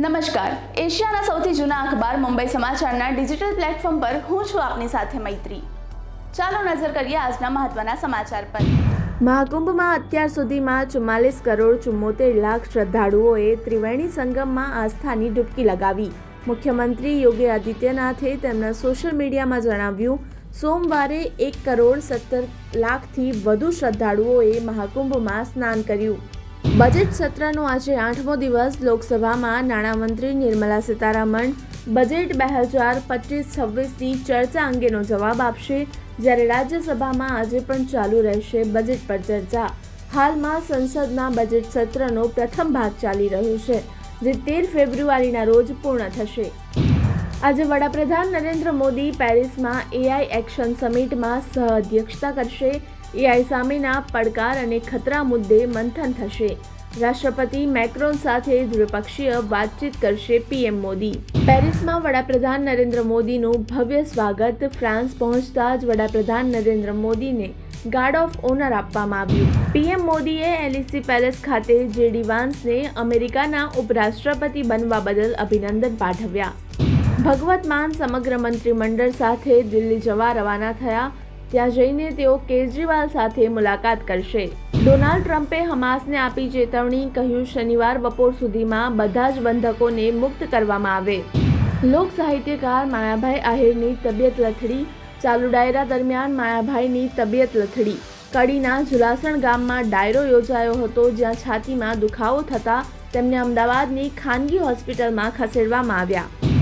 નમસ્કાર. એશિયાના સૌથી જૂના અખબાર મુંબઈ સમાચારના ડિજિટલ પ્લેટફોર્મ પર હું છું આપની સાથે મૈત્રી. ચાલો નજર કરીએ આજના મહત્વના સમાચાર પર. મહાકુંભમાં અત્યાર સુધીમાં ચુમ્માલીસ કરોડ ચુમ્મોતેર લાખ શ્રદ્ધાળુઓએ ત્રિવેણી સંગમમાં આસ્થાની ડૂબકી લગાવી. મુખ્યમંત્રી યોગી આદિત્યનાથે તેમના સોશિયલ મીડિયામાં જણાવ્યું, સોમવારે એક કરોડ સત્તર લાખથી વધુ શ્રદ્ધાળુઓએ મહાકુંભમાં સ્નાન કર્યું. બજેટ સત્રનો આજે આઠમો દિવસ લોકસભામાં નાણામંત્રી નિર્મલા સીતારામન બજેટ બે હજાર પચીસ છવ્વીસની ચર્ચા અંગેનો જવાબ આપશે, જ્યારે રાજ્યસભામાં આજે પણ ચાલુ રહેશે બજેટ પર ચર્ચા. હાલમાં સંસદના બજેટ સત્રનો પ્રથમ ભાગ ચાલી રહ્યો છે, જે તેર ફેબ્રુઆરીના રોજ પૂર્ણ થશે. આજે વડાપ્રધાન નરેન્દ્ર મોદી પેરિસમાં એઆઈ એક્શન સમિટમાં સહ અધ્યક્ષતા કરશે એઆઈ સામેના પડકાર અને ખતરા મુદ્દે મંથન થશે. રાષ્ટ્રપતિ મેક્રોન સાથે દ્વિપક્ષીય વાતચીત કરશે પીએમ મોદી. પેરિસમાં વડાપ્રધાન નરેન્દ્ર મોદીનું ભવ્ય સ્વાગત ફ્રાન્સ પહોંચતા જ વડાપ્રધાન નરેન્દ્ર મોદીને ગાર્ડ ઓફ ઓનર આપવામાં આવ્યું. પીએમ મોદીએ એલિસી પેલેસ ખાતે જેડી વાન્સને અમેરિકાના ઉપરાષ્ટ્રપતિ બનવા બદલ અભિનંદન પાઠવ્યા. ભગવત માન સમગ્ર મંત્રીમંડળ સાથે દિલ્હી જવા રવાના થયા. ત્યાં જઈને તેઓ કેજરીવાલ સાથે મુલાકાત કરશે. ડોનાલ્ડ ટ્રમ્પે હમાસને આપી ચેતવણી, કહ્યું, શનિવાર બપોર સુધીમાં બધા જ બંધકોને મુક્ત કરવામાં આવે. લોક સાહિત્યકાર માયાભાઈ આહિરની તબિયત લથડી. ચાલુ ડાયરા દરમિયાન માયાભાઈની તબિયત લથડી. કડીના ઝુલાસણ ગામમાં ડાયરો યોજાયો હતો, જ્યાં છાતીમાં દુખાવો થતાં તેમને અમદાવાદની ખાનગી હોસ્પિટલમાં ખસેડવામાં આવ્યા.